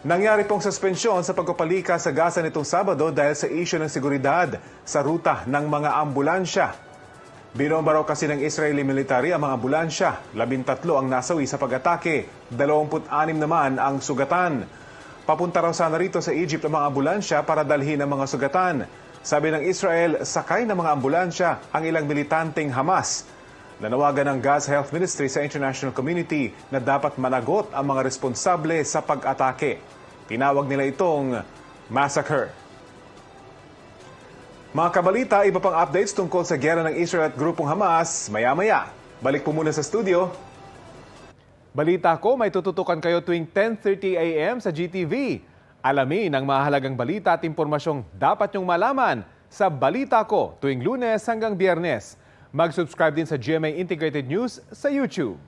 Nangyari pong suspensyon sa pagpapalika sa Gaza nitong Sabado dahil sa isyu ng seguridad sa ruta ng mga ambulansya. Binomba kasi ng Israeli military ang mga ambulansya. Labintatlo ang nasawi sa pag-atake. 26 naman ang sugatan. Papunta raw sana rito sa Egypt ang mga ambulansya para dalhin ang mga sugatan. Sabi ng Israel, sakay ng mga ambulansya ang ilang militanteng Hamas. Nanawagan ng Gaza Health Ministry sa international community na dapat managot ang mga responsable sa pag-atake. Tinawag nila itong massacre. Mga kabalita, iba pang updates tungkol sa gera ng Israel at grupong Hamas maya-maya. Balik po muna sa studio. Balita ko, may tututukan kayo tuwing 10.30 a.m. sa GTV. Alamin ang mahalagang balita at impormasyong dapat nyong malaman sa Balita Ko tuwing lunes hanggang biyernes. Mag-subscribe din sa GMA Integrated News sa YouTube.